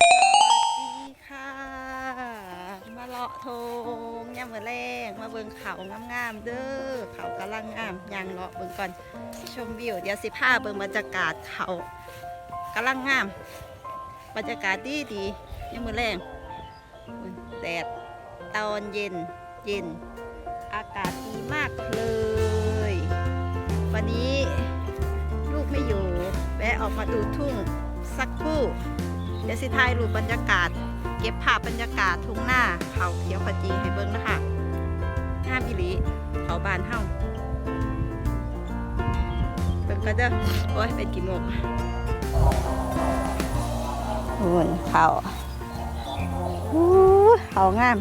สวัสดีค่ะ มาเลาะทงยามมือแรงมาเบิ่งเขางามๆเด้อเขากำลังงามยังเลาะเบิ่งก่อนชมวิวเดี๋ยวสิพาเบิ่งบรรยากาศเขากำลังงาม บรรยากาศดีดียามมือแรงแดดตอนเย็นเย็น อากาศดีมากเลย วันนี้ลูกไม่อยู่แวะออกมาดูทุ่งสักครู่ ดี๋ยวสิถ่ายรูปบรรยากาศ เก็บภาพบรรยากาศทุ่งหน้าเขาเขียวขจีให้เบิ้งนะคะงามอีหลีเขาบานเฮาเบิ้งก็เด้อโอ้ยเป็นกี่โมงโอ้ยเขาอู้เขางาม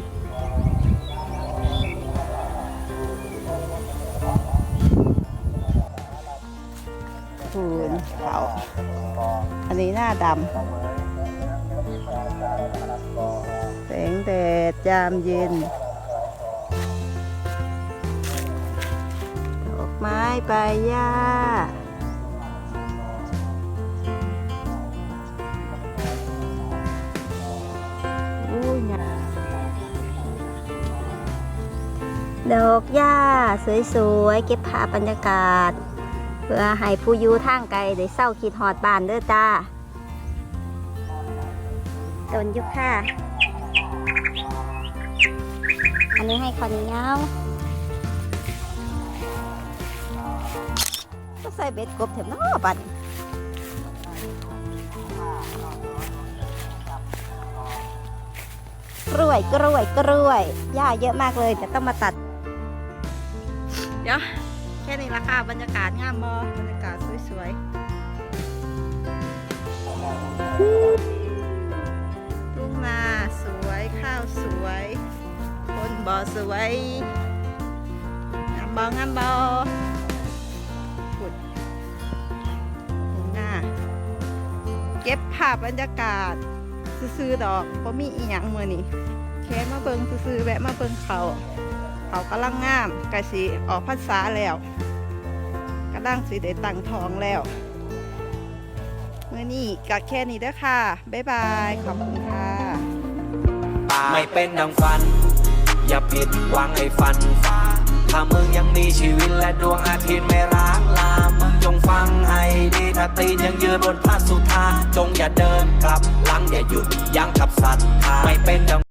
อันนี้หน้าดำแสงแดดยามเย็น ดอกไม้ใบหญ้าอู้ยงามดอกหญ้าสวยๆ เก็บภาพบรรยากาศ พื่อให้ผู้อยู่ทางไกลได้เศร้าคิดหอดบ้านเด้อจ้าต้นยุค่าอันนี้ให้คนเงาก็ใส่เบ็ดกบเถอะเนาะบัดนี้กล้วยกล้วยกล้วยหญ้าเยอะมากเลยจะต้องมาตัด เดี๋ยว แค่นี้ละค่ะ บรรยากาศงามบอบรรยากาศสวยๆทุ่งนาสวยข้าวสวย คนบ่อสวย งามบองามบอขุดทุ่งนาเก็บภาพบรรยากาศ ซื้อดอกเพราะมีอีหยังมือนี่แค่มาเบิงซื้อแวะมาเบิงเขา เขากำลังงามไก่สีออกพรรษาแล้วกำลังสีได้ตังทองแล้วเมื่อนี้ก็แค่นี้เด้อค่ะ บ๊ายบาย ขอบคุณค่ะ ไม่เป็นดังฝัน อย่าผิดหวังให้ฝันฟ้า ถ้ามึงยังมีชีวิตและดวงอาทิตย์ไม่ร้างลา มึงจงฟังให้ดีถ้าตีนยังยืนบนพระสุธา จงอย่าเดินกลับหลังอย่าหยุดยั้งกับศรัทธาไม่เป็นดัง